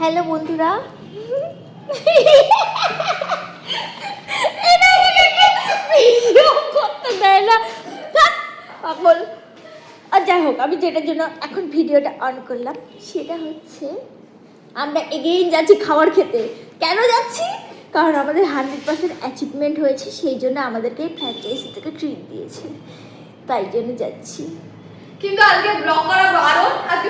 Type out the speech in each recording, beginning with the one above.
Hello বন্ধুরা। Video করতে দেয় না। পাগল। আর যাই হোক আমি যেটার জন্য এখন ভিডিওটা অন করলাম সেটা হচ্ছে আমরা এগেইন যাচ্ছি খাবার খেতে। কেন যাচ্ছি? কারণ আমাদের হান্ড্রেড পার্সেন্ট অ্যাচিভমেন্ট হয়েছে সেই জন্য আমাদেরকে ফ্র্যাঞ্চাইজি থেকে ট্রিট দিয়েছে। তাই জন্য যাচ্ছি। কিন্তু আজকে ব্লগ করা আজকে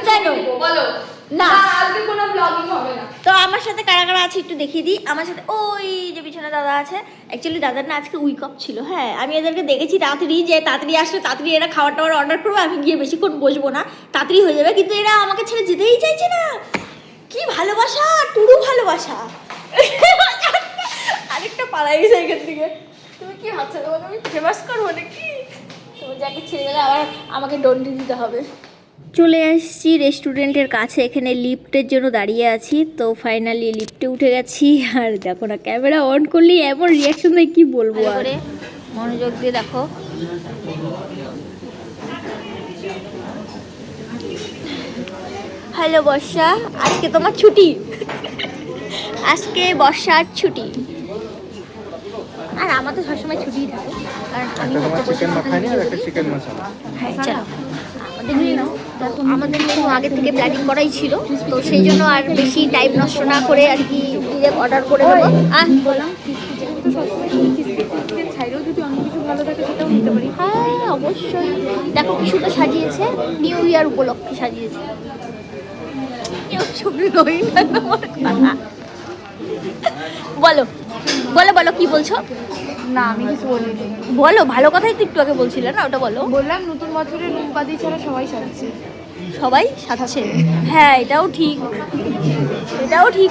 বলো? না। আজকে কোনো ব্লগিং হবে না। তো আমার সাথে কারা কারা আছে একটু দেখিয়ে দিই। আমার সাথে ওই যে পিছনে দাদা আছে অ্যাকচুয়ালি দাদার না আজকে উইক অফ ছিল হ্যাঁ। আমি এদেরকে দেখেছি তাড়াতাড়ি যে তাড়াতাড়ি আসলে তাড়াতাড়ি এরা খাবার টাবার অর্ডার করব আমি গিয়ে বেশিক্ষণ বসবো না। তাড়াতাড়ি হয়ে যাবে কিন্তু এরা আমাকে ছেড়ে যেতেই চাইছে না। কি ভালোবাসা টুরু ভালোবাসা। আরেকটা পালাই গেছে এখান থেকে। তুমি কি ভাবছ? তোমাকে আমি ফেমাস করব নাকি? তুমি যাকে ছেড়ে গেলে আবার আমাকে দণ্ডি দিতে হবে। চলে আসছি রেস্টুরেন্টের কাছে এখানে লিফটের জন্য দাঁড়িয়ে আছি। তো ফাইনালি লিফটে উঠে গেছি আর দেখো না ক্যামেরা অন করলেই এমন রিয়াকশন দেয় কি বলব আর? মনোযোগ দিয়ে দেখো। হ্যালো বর্ষা আজকে তোমার ছুটি? আজকে বর্ষার ছুটি। আর আমার তো সবসময় ছুটি থাকে। কারণ আমি চিকেন মাখানি আর একটা চিকেন মশলা হ্যাঁ, চলো। আমাদের নাও। একটু আগে থেকে প্ল্যানিং করাই ছিল। তো সেই জন্য আর বেশি টাইম নষ্ট না করে আর কি ডিরেক্ট অর্ডার করে দেবো। আহ বললাম হ্যাঁ অবশ্যই। দেখো কি সুন্দর সাজিয়েছে। নিউ ইয়ার উপলক্ষে সাজিয়েছে। বলো। বলো বলো কি বলছো? না আমি কিছু বলিনি। বলো ভালো কথাই তো একটু আগে বলছিলে না ওটা বলো। বললাম নতুন বছরে রুমপাদি ছাড়া সবাই সাজছে। সবাই সাজছে? হ্যাঁ এটাও ঠিক। এটাও ঠিক।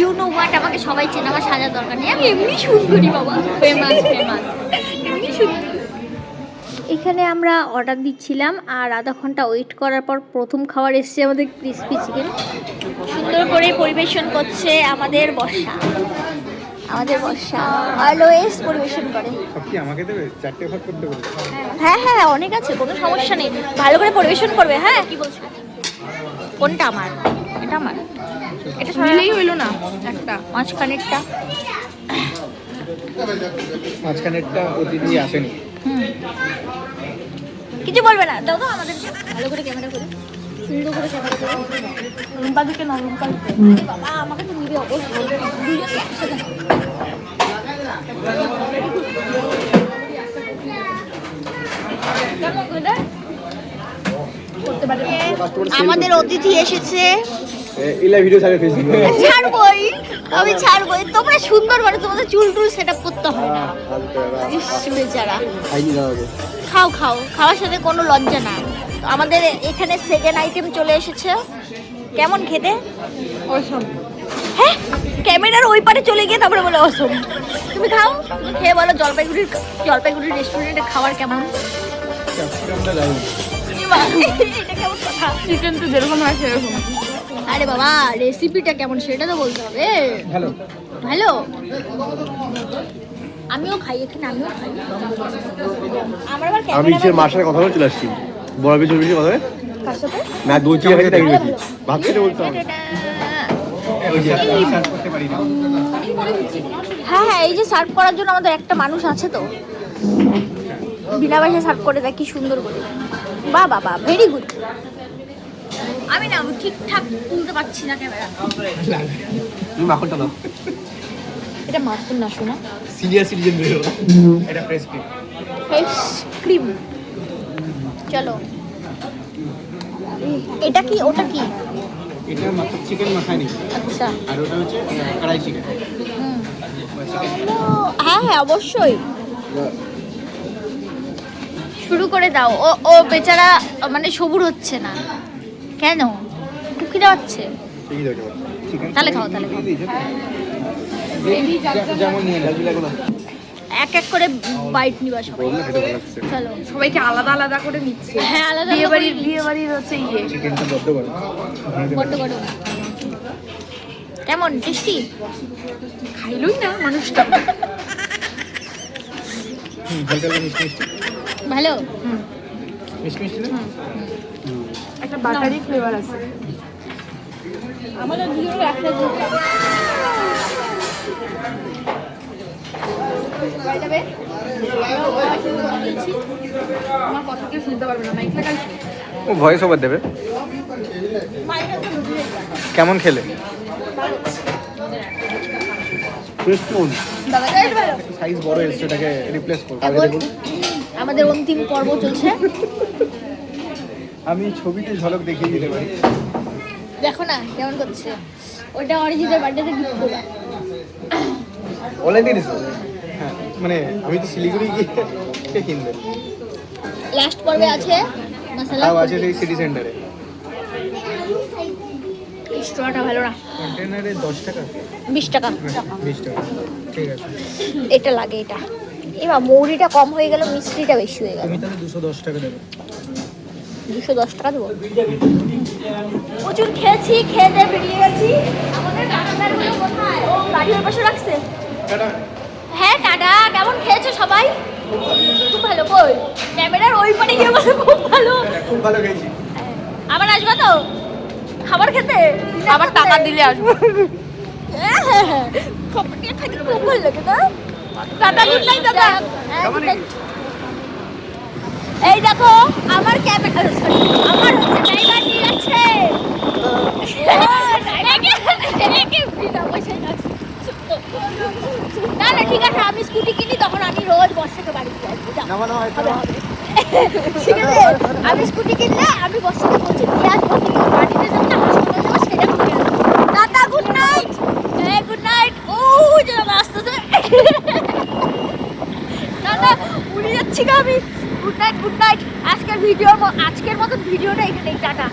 ইউ নো হোয়াট আমাকে সবাই চেনে আমার সাজার দরকার নেই। আমি এমনি সুন্দরী বাবা। ফেমাস ফেমাস এমনি সুন্দরী। এখানে আমরা অর্ডার দিচ্ছিলাম আর আধা ঘণ্টা ওয়েট করার পর প্রথম খাবার এসছে আমাদের ক্রিসপি চিকেন সুন্দর করে পরিবেশন করছে আমাদের বর্ষা। আমাদের বর্ষা। অলওয়েজ পরিবেশন করে। সব কি আমাকে দেবে? চারটে ভাগ করতে হ্যাঁ হ্যাঁ অনেক আছে কোনো সমস্যা নেই। ভালো করে পরিবেশন করবে হ্যাঁ? কি বলছো? কোনটা আমার? এটা আমার। এটা সরালেই হইল না। একটা। মাঝখানেরটা। মাঝখানেরটা অতিথি আসেনি। হুম। কিছু বলবে না দাও তো আমাদের ভালো করে ক্যামেরা করে। সুন্দর করে ক্যামেরা করে। রুমপাদিকে না রুমপাদি বাবা আমাকে তো নিবে অবশ্যই দুজনকে একসাথে। আমাদের অতিথি এসেছে। ইলা ভিডিও ছাড়ে ফেসবুকে। ছাড়বই আমি ছাড়বই। তোমরা সুন্দর মানে তোমাদের চুল টুল সেট আপ করতে হয় না। ইস, বেচারা। খাও খাও। খাওয়ার সাথে কোনো লজ্জা না। আমাদের এখানে সেকেন্ড আইটেম চলে এসেছে। কেমন খেতে? অসম হ্যাঁ? ক্যামেরার ওই পারে চলে গিয়ে তারপরে বলে অসম তুমি খাও। তুমি খেয়ে বলো জলপাইগুড়ির জলপাইগুড়ির রেস্টুরেন্টে খাবার কেমন? এটা কেমন কথা? চিকেন তো যেরকম হয় সেরকম। আরে বাবা রেসিপিটা কেমন সেটা তো বলতে হবে। ভালো। ভালো? আমিও খাই এখানে আমিও খাই। আমার আবার আমি সে মার সাথে কথা বলে চলে আসছি? বড় কিছু বেশি কথা না দই খাইতে তাই গেছি ভাবছি না বলতে হবে। হ্যাঁ হ্যাঁ এই যে সার্ভ করার জন্য আমাদের একটা মানুষ আছে তো। বিনা পয়সা সার্ভ করে দেয় কি সুন্দর করে। বাহ বাবা ভেরি গুড আমি না ঠিকঠাক তুলতে পারছি না ক্যামেরা। তুমি মাখনটা দাও। এটা মাখন না শোনা। সিনিয়র সিটিজেন বেরো। এটা ফ্রেশ ক্রিম ফেস ক্রিম চলো। এটা কি ওটা কি? এটা মাত্র চিকেন মাখানি আচ্ছা। আর ওটা হচ্ছে কড়াই চিকেন হ্যাঁ হ্যাঁ অবশ্যই। শুরু করে দাও। ও ও বেচারা মানে সবুর হচ্ছে না। কেন? খুব খিদে তাহলে খাও, তাহলে খাও। এক এক করে বাইট নিবা সবাই। ভালো চলো। সবাইকে আলাদা আলাদা করে নিচ্ছে। হ্যাঁ আলাদা বিয়ে বাড়ির বিয়ে বাড়ির হচ্ছে ইয়ে। বড্ড বড় বড় কেমন? টেস্টি? খাইলই না মানুষটা। হুম, হালকা হালকা মিষ্টি মিষ্টি। ভালো? মিষ্টি মিষ্টি না? একটা বাটারি ফ্লেভার আছে। আমাদের দুজনের একসাথে দুধটা। বাড়ি যাবে? আমার কথা কেউ শুনতে পারবে না মাইক লাগাই। ও ভয়েস ওভার দেবে। কেমন খেলে? সাইজ বড় এসছে এটাকে রিপ্লেস করব আমাদের অন্তিম পর্ব চলছে। আমি ছবিতে ঝলক দেখিয়ে দিতে পারি। দেখো না কেমন করছে? ওটা অরিজিতের বার্থডেতে গিফট দেবা অনলাইন হ্যাঁ মানে আমি তো শিলিগুড়ি গিয়ে কে কিনবে। লাস্ট পর্বে আছে মশলা। তাও আছে সেই সিটি সেন্টারে স্টোরটা ভালো না। কন্টেনারে দশ টাকা। বিশ টাকা। বিশ টাকা। ঠিক আছে। এটা লাগে এটা। এবার মৌরিটা কম হয়ে গেল মিষ্টিটা বেশি হয়ে গেল। তুমি তাহলে দুশো দশ টাকা দেবে। দুশো দশ টাকা দেবো। প্রচুর খেয়েছি খেয়ে দিয়ে বেরিয়ে গেছি। আমাদের কানাদারগুলো কোথায়? ও গাড়ি পাশে রাখছে। হ্যাঁ টাটা। কেমন খেয়েছো সবাই? খুব ভালো। কই? ক্যামেরার ওই পারে গিয়ে বলে খুব ভালো। খুব ভালো খেয়েছি। আবার আসবে তো? খাবার খেতে? আবার টাকা দিলে আসব। হ্যাঁ, হ্যাঁ, হ্যাঁ। খাবার খেতে খুব ভালো লাগে না? টাটা গুড নাইট দাদা হ্যাঁ. এই দেখো আমার ক্যামেরা আমার হচ্ছে ড্রাইভার নিয়ে যাচ্ছে। না না ঠিক আছে আমি স্কুটি কিনি তখন আমি রোজ বর্ষাকে বাড়িতে আসব। ঠিক আছে আমি স্কুটি কিনলে আমি বর্ষাকে বলছি দিয়ে আসব কিন্তু বাড়িতে যাব না হাসপাতালে যাব সেটা করে আনব। টাটা গুড নাইট হ্যাঁ গুড নাইট ও যেন আসতেছে না না উড়ে যাচ্ছি গো আমি গুড নাইট। আজকের ভিডিও আজকের মতো ভিডিওটা এখানেই, টাটা।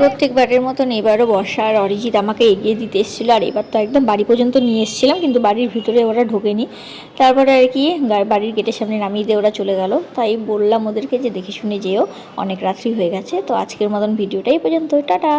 প্রত্যেকবারের মতন এবারও বর্ষা আর অরিজিৎ আমাকে এগিয়ে দিতে এসেছিল, আর এবার তো একদম বাড়ি পর্যন্ত নিয়ে এসেছিলাম, কিন্তু বাড়ির ভিতরে ওরা ঢোকেনি। তারপরে আর কি বাড়ির গেটের সামনে নামিয়ে দিয়ে ওরা চলে গেল। তাই বললাম ওদেরকে যে দেখে শুনে যেও, অনেক রাত্রি হয়ে গেছে, তো আজকের মতন ভিডিওটাই পর্যন্ত টাটা!